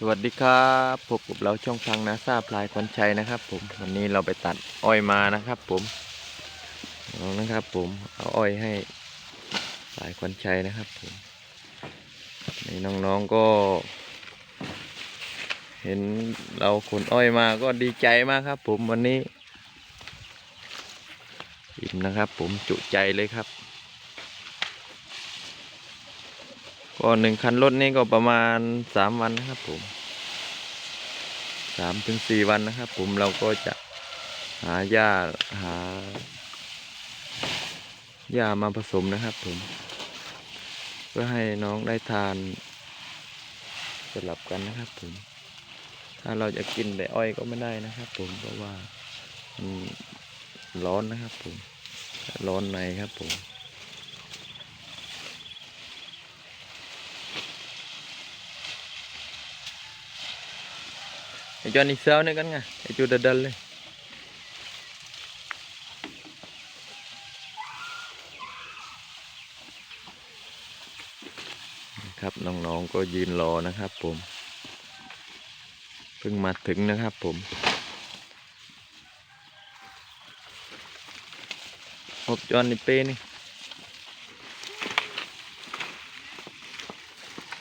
สวัสดีครับพบกับเราช่องทางนาซาพลายควันชัยนะครับ ผมวันนี้เราไปตัดอ้อยมานะครับ ผมลองนะครับ ผมเอาอ้อยให้พลายควันชัยนะครับผมนี่น้องๆก็ เห็นเราขนอ้อยมาก็ดีใจมากครับ ผมวันนี้อิ่มนะครับ ผมจุใจเลยครับ ก็หนึ่งคันรถนี่ก็ประมาณสามวันนะครับผมสามถึงสี่วันนะครับ ผมเราก็จะหาหญ้าหาหญ้ามาผสมนะครับผม เพื่อให้น้องได้ทานสลับกันนะครับผม ถ้าเราจะกินแต่อ้อยก็ไม่ได้นะครับผมเพราะว่าร้อนนะครับผมร้อนในครับผม ไอ้จอนี่เซลนี่กันไงไอ้จูดัดๆเลยนะครั บน้องๆก็ยืนรอนะครับผมเพิ่งมาถึงนะครับผมพบจอนนี่เป้นี่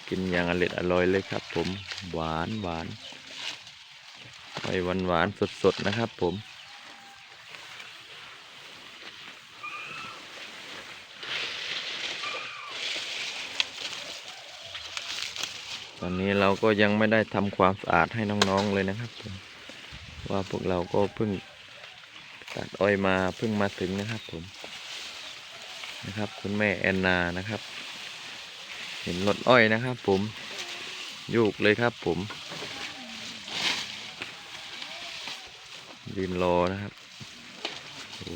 กินอย่างอร่อยอร่อยเลยครับผม หวานหวาน หวานหวานสดสดๆ นะครับผมตอนนี้เราก็ยังไม่ได้ทำความสะอาดให้น้องๆเลยนะครับผมว่าพวกเราก็เพิ่งตัดอ้อยมาเพิ่งมาถึงนะครับผมนะครับ คุณแม่แอนนานะครับ เห็นรถอ้อยนะครับผมโยกเลยครับผม ยืนรอนะครับ โอ้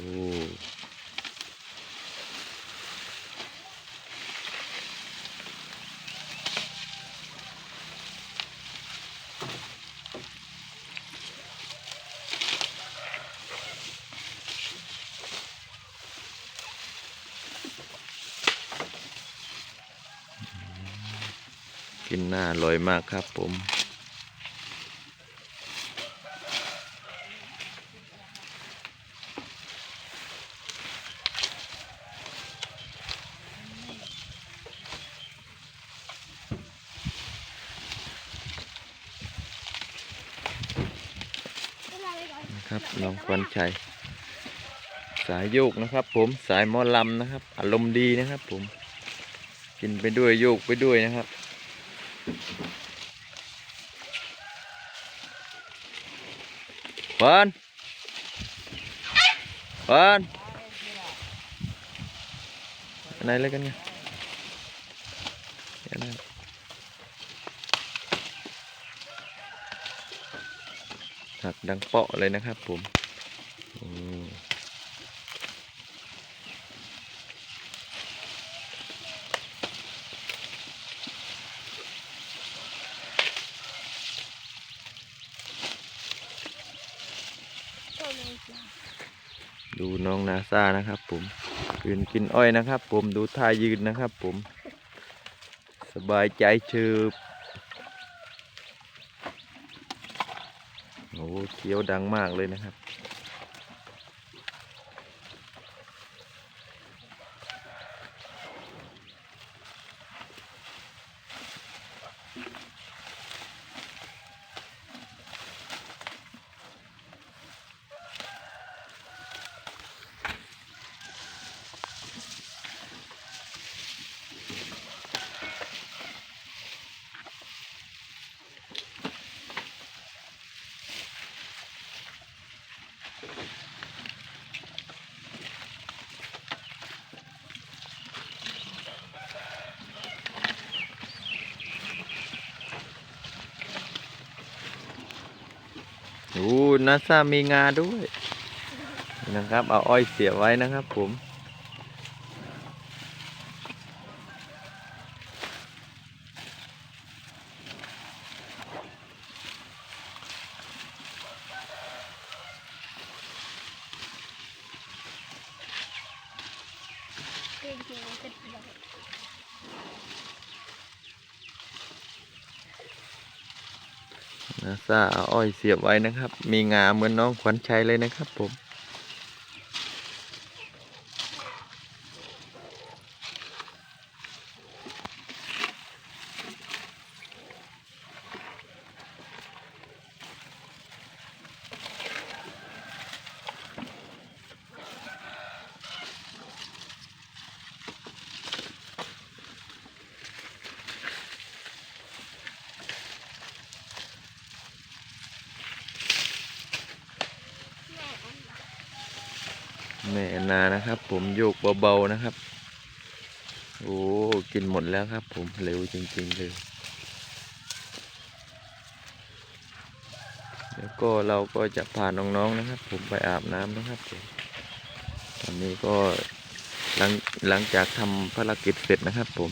กินหน้าอร่อยมากครับผม ครับน้องควันชัยสายโยกนะครับ ผมสายมอลำนะครับ อารมณ์ดีนะครับ ผมกินไปด้วยโยกไปด้วยนะครับเฟิร์นเฟิร์นอันไหนเลยกันเนี่ยอันนั้น หักดังเปาะเลยนะครับผมดูน้องนาซานะครับผมยืนกินอ้อยนะครับผมดูท่ายืนนะครับผม สบายใจเชิบโอ้ เขียวดังมากเลยนะครับ โอ้นาซามีงาด้วยนะครับ เอาอ้อยเสียไว้นะครับผมเนาซาเอาอ้อยเสียบไว้นะครับ มีงาเหมือนน้องขวัญชัยเลยนะครับผม แม่นานะครับ ผมโยกเบาๆนะครับ โอ้กินหมดแล้วครับ ผมเร็วจริงๆเลยแล้วก็เราก็จะพาน้องๆนะครับ ผมไปอาบน้ำนะครับผมตอนนี้ก็หลังหลังจากทำภารกิจเสร็จนะครับ ผม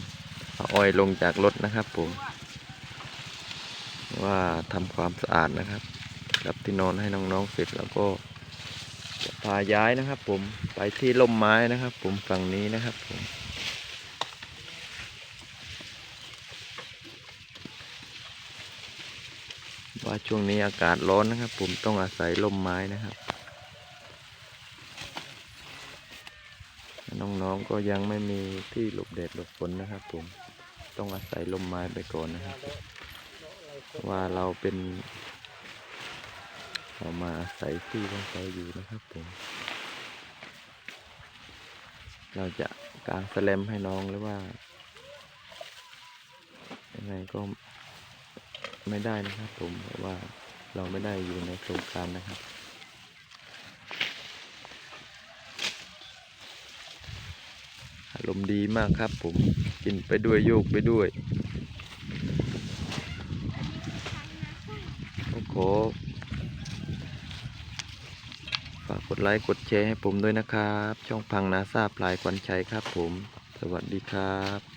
เอาอ้อยลงจากรถนะครับ ผม ว่าทำความสะอาดนะครับกับที่นอนให้น้องๆเสร็จแล้วก็ จะพาย้ายนะครับ ผมไปที่ร่มไม้นะครับ ผมฝั่งนี้นะครับผมว่าช่วงนี้อากาศร้อนนะครับ ผมต้องอาศัยร่มไม้นะครับ น้องๆก็ยังไม่มีที่หลบแดดหลบฝนนะครับ ผมต้องอาศัยร่มไม้ไปก่อนนะครับ ว่าเราเป็น เรามาอาศัยที่ของเราอยู่นะครับผมเราจะกางแสแลมให้น้องหรือว่ายังไงก็ไม่ได้นะครับผมเพราะว่าเราไม่ได้อยู่ในโครงการนะครับอารมณ์ดีมากครับผมกินไปด้วยโยกไปด้วยขอ ฝากกดไลค์กดแชร์ให้ผมด้วยนะครับ ช่องพังนาซาปลายควันชัยครับผม สวัสดีครับ